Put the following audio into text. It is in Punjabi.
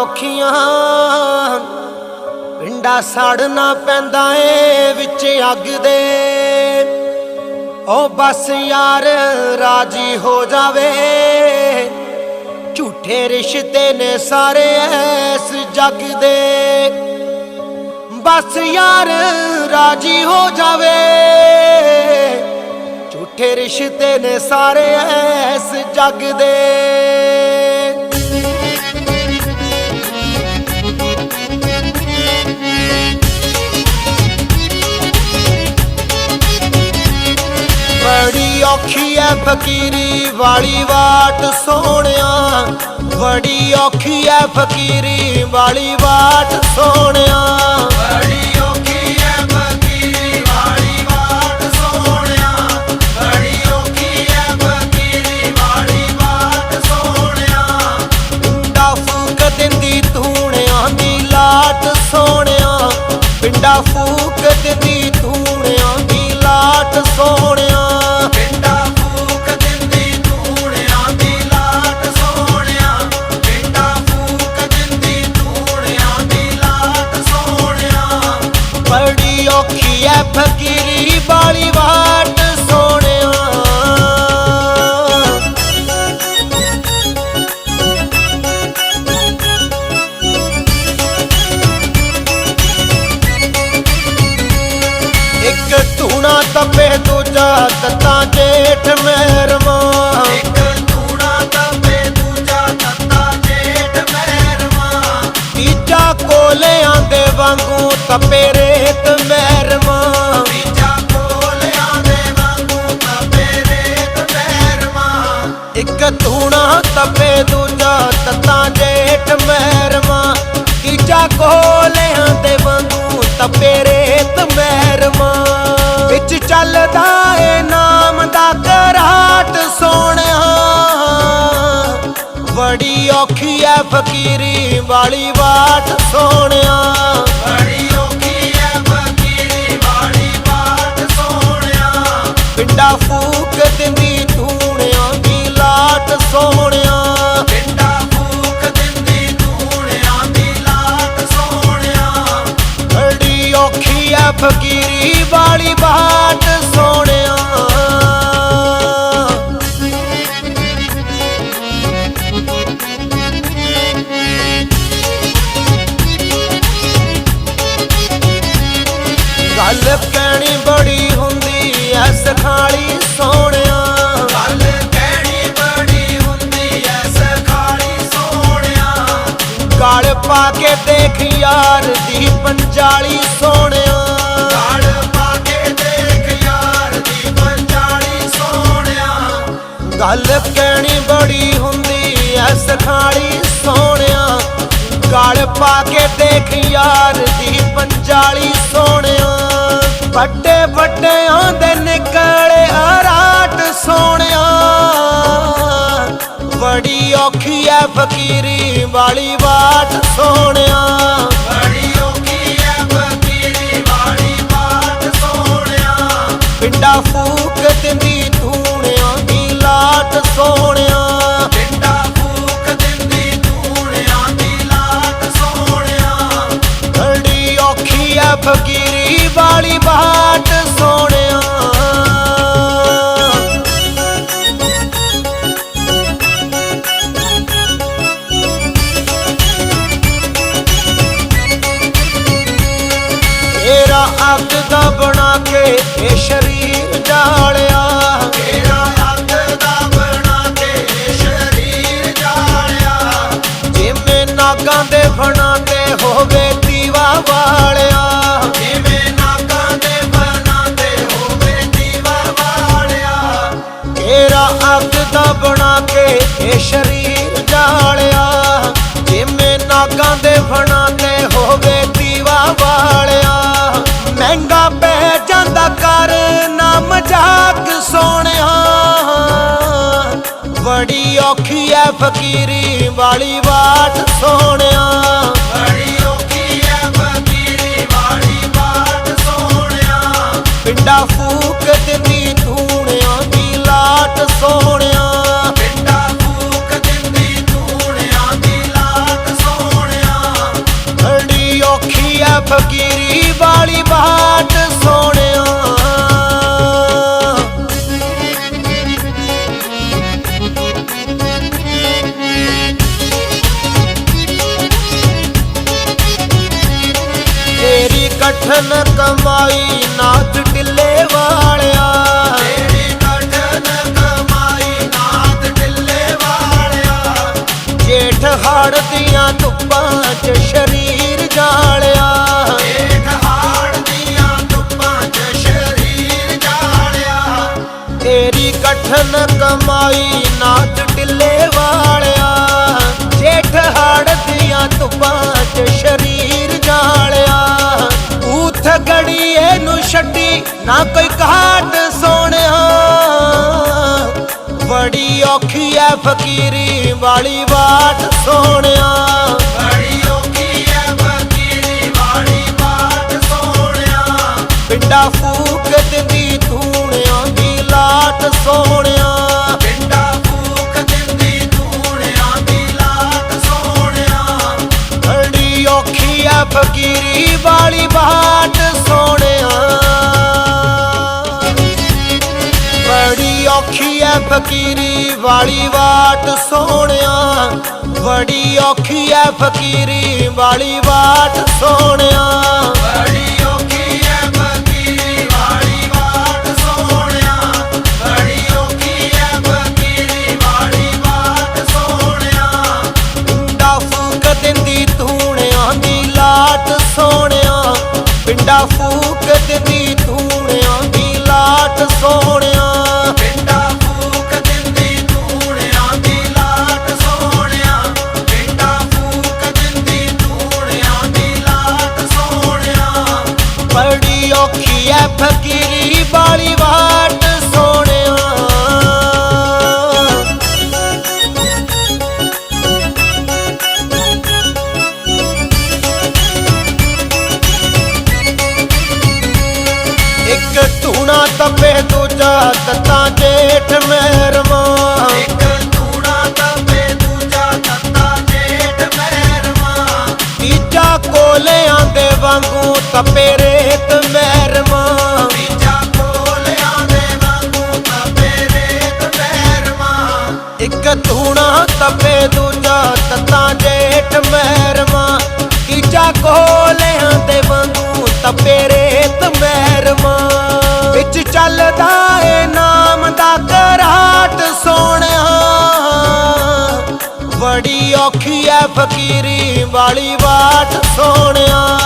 ਔਖੀਆਂ ਪਿੰਡਾ ਸੜਨਾ ਪੈਂਦਾ ਏ, ਵਿੱਚ ਅੱਗ ਦੇ। ਓ ਬਸ ਯਾਰ ਰਾਜੀ ਹੋ ਜਾਵੇ। ਝੂਠੇ ਰਿਸ਼ਤੇ ਨੇ ਸਾਰੇ ਐਸ ਜੱਗ ਦੇ। ਬਸ ਯਾਰ ਰਾਜੀ ਹੋ ਜਾਵੇ। ਝੂਠੇ ਰਿਸ਼ਤੇ ਨੇ ਸਾਰੇ ਐਸ ਜੱਗ ਦੇ। ਔਖੀ ਐ ਫਕੀਰੀ ਵਾਲੀ ਵਾਟ ਸੋਹਣਿਆ। ਬੜੀ ਔਖੀ ਐ ਫਕੀਰੀ ਵਾਲੀ ਵਾਟ ਸੋਹਣਿਆ। ਬੜੀ ਔਖੀ ਐ ਫਕੀਰੀ ਵਾਲੀ ਵਾਟ ਸੋਹਣਿਆ। ਬੜੀ ਔਖੀ ਐ ਫਕੀਰੀ ਵਾਲੀ ਵਾਟ ਸੋਹਣਿਆ। ਪਿੰਡਾ ਫੂਕ ਦਿੰਦੀ ਧੂਣਿਆਂ ਦੀ ਲਾਟ ਸੋਹਣਿਆ। ਪਿੰਡਾ ਫੂਕ ਦੂਜਾ ਤੱਤਾ ਜੇਠ ਮਹਿਰਮਾ। ਦੂਜਾ ਜੇਠ ਤੀਜਾ ਕੋਲਿਆਂ ਦੇ ਵਾਂਗੂ ਤਪੇ ਰੇਤ ਮਹਿਰਮਾ। ਤੀਜਾ ਕੋਲਿਆਂ ਦੇ ਵਾਂਗੂ ਤਪੇ ਰੇਤ ਮਹਿਰਮਾ। ਇੱਕ ਧੂਣਾ ਤਪੇ ਦੂਜਾ ਤੱਤਾ ਜੇਠ ਮਹਿਰਮਾ। ਤੀਜਾ ਕੋਲਿਆਂ ਦੇ ਵਾਂਗੂ ਤਪੇ ਰੇਤ ਮਹਿਰਮਾ। ਚੱਲਦਾ ਏ ਨਾਮ ਦਾ ਘਰਾਟ ਸੋਹਣਿਆ। ਬੜੀ ਔਖੀ ਐ ਫਕੀਰੀ ਵਾਲੀ ਬਾਟ ਸੋਹਣਿਆ। ਫਕੀਰੀ ਵਾਲੀ ਬਾਟ ਸੋਹਣਿਆ ਗੱਲ ਕਹਿਣੀ ਬੜੀ ਹੁੰਦੀ ਐ ਸਖਾਲੀ ਸੋਹਣਿਆ ਗੱਲ ਕਹਿਣੀ ਬੜੀ ਹੁੰਦੀ ਐ ਸਖਾਲੀ ਸੋਹਣਿਆ ਗਲ ਪਾ ਕੇ ਦੇਖ ਯਾਰ ਦੀ ਪੰਜਾਲੀ ਸੋਹਣਿਆ ਗੱਲ ਕਹਿਣੀ ਬੜੀ ਹੁੰਦੀ ਐ ਸਖਾਲੀ ਸੋਹਣਿਆ। ਗਲ ਪਾ ਕੇ ਦੇਖ ਯਾਰ ਦੀ ਪੰਜਾਲੀ ਸੋਹਣਿਆ। ਵੱਡੇ ਵੱਡਿਆਂ ਦੇ ਨਿਕਲੇ ਆਰਾਟ ਸੋਹਣਿਆ। ਬੜੀ ਔਖੀ ਐ ਫਕੀਰੀ ਵਾਲੀ ਬਾਟ ਸੋਹਣਿਆ। ਬੜੀ ਔਖੀ ਐ ਫਕੀਰੀ ਵਾਲੀ ਬਾਟ ਸੋਹਣਿਆ। ਪਿੰਡਾ ਫੂਕ ਦਿੰਦੀ ਧੂਣਿਆਂ ਫਕੀਰੀ ਵਾਲੀ ਬਾਹਰ ਤੇਰਾ ਅੱਗ ਦਾ ਬਣਾ ਕੇ ਇਹ ਸ਼ਰੀਰ ਜਾਲਿਆ। ਜਿਵੇਂ ਨਾਗਾਂ ਦੇ ਫਣਾ ਤੇ ਹੋਵੇ ਦੀਵਾ ਵਾਲਿਆ। ਮਹਿੰਗਾ ਪੈ ਜਾਂਦਾ ਕਰ ਨਾ ਮਜ਼ਾਕ ਸੋਹਣਿਆ। ਬੜੀ ਔਖੀ ਐ ਫਕੀਰੀ ਵਾਲੀ ਬਾਟ ਸੋਹਣਿਆ। ਬੜੀ ਔਖੀ ਐ ਫਕੀਰੀ ਵਾਲੀ ਬਾਟ ਸੋਹਣਿਆ। ਪਿੰਡਾ ਕਠਨ ਕਮਾਈ ਨਾਥ ਢਿੱਲੇ ਵਾਲਿਆ। ਤੇਰੀ ਕਠਨ ਕਮਾਈ ਨਾਥ ਢਿੱਲੇ ਵਾਲਿਆ। ਜੇਠ ਹਾੜ ਦੀਆਂ ਧੁੱਪਾਂ 'ਚ ਸ਼ਰੀਰ ਜਾਲਿਆ। ਜੇਠ ਹਾੜ ਦੀਆਂ ਧੁੱਪਾਂ 'ਚ ਸ਼ਰੀਰ ਜਾਲਿਆ। ਤੇਰੀ ਕਠਨ ਕਮਾਈ ਨਾਥ ਨਾ ਕੋਈ ਘਾਟ ਸੋਹਣਿਆ ਬੜੀ ਔਖੀ ਐ ਫਕੀਰੀ ਵਾਲੀ ਬਾਟ ਸੋਹਣਿਆ ਬੜੀ ਔਖੀ ਐ ਫਕੀਰੀ ਵਾਲੀ ਬਾਟ ਸੋਹਣਿਆ ਪਿੰਡਾ ਫੂਕ ਦਿੰਦੀ ਧੂਣਿਆਂ ਦੀ ਲਾਟ ਸੋਹਣਿਆ ਪਿੰਡਾ ਫੂਕ ਦਿੰਦੀ ਧੂਣਿਆਂ ਦੀ ਲਾਟ ਸੋਹਣਿਆ ਬੜੀ ਔਖੀ ਐ ਫਕੀਰੀ ਵਾਲੀ ਬਾਟ ਐ ਫਕੀਰੀ ਵਾਲੀ ਬਾਟ ਸੋਹਣਿਆ। ਬੜੀ ਔਖੀ ਐ ਫਕੀਰੀ ਵਾਲੀ ਬਾਟ ਸੋਹਣਿਆ। ਬੜੀ ਔਖੀ ਐ ਫਕੀਰੀ ਵਾਲੀ ਬਾਟ ਸੋਹਣਿਆ। ਬੜੀ ਔਖੀ ਐ ਫਕੀਰੀ ਵਾਲੀ ਬਾਟ ਸੋਹਣਿਆ। ਪਿੰਡਾ ਫੂਕ ਦਿੰਦੀ ਧੂਣਿਆਂ ਦੀ ਲਾਟ ਸੋਹਣਿਆ। ਪਿੰਡਾ ਫੂਕ ਦਿੰਦੀ ਤਤਾ ਜੇਠ ਮਹਿਰਮਾ ਇੱਕ ਧੂਣਾ ਤਪੇ ਦੂਜਾ ਤਤਾ ਜੇਠ ਮਹਿਰਮਾ ਤੀਜਾ ਕੋਲਿਆਂ ਦੇ ਵਾਂਗੂ ਤਪੇ ਰੇਤ ਮਹਿਰਮਾ ਤੀਜਾ ਕੋਲਿਆਂ ਦੇ ਵਾਂਗੂ ਤਪੇ ਰੇਤ ਮਹਿਰਮਾ ਇੱਕ ਧੂਣਾ ਤਪੇ ਦੂਜਾ ਤਤਾ ਜੇਠ ਮਹਿਰਮਾ ਤੀਜਾ ਕੋਲਿਆਂ ਦੇ ਵਾਂਗੂ ਤਪੇ ਰੇਤ ਮਹਿਰਮਾ ਵਿੱਚ ਚੱਲਦਾ ਏ ਨਾਮ ਦਾ ਘਰਾਟ ਸੋਹਣਿਆ। ਬੜੀ ਔਖੀ ਐ ਫਕੀਰੀ ਵਾਲੀ ਬਾਟ ਸੋਹਣਿਆ।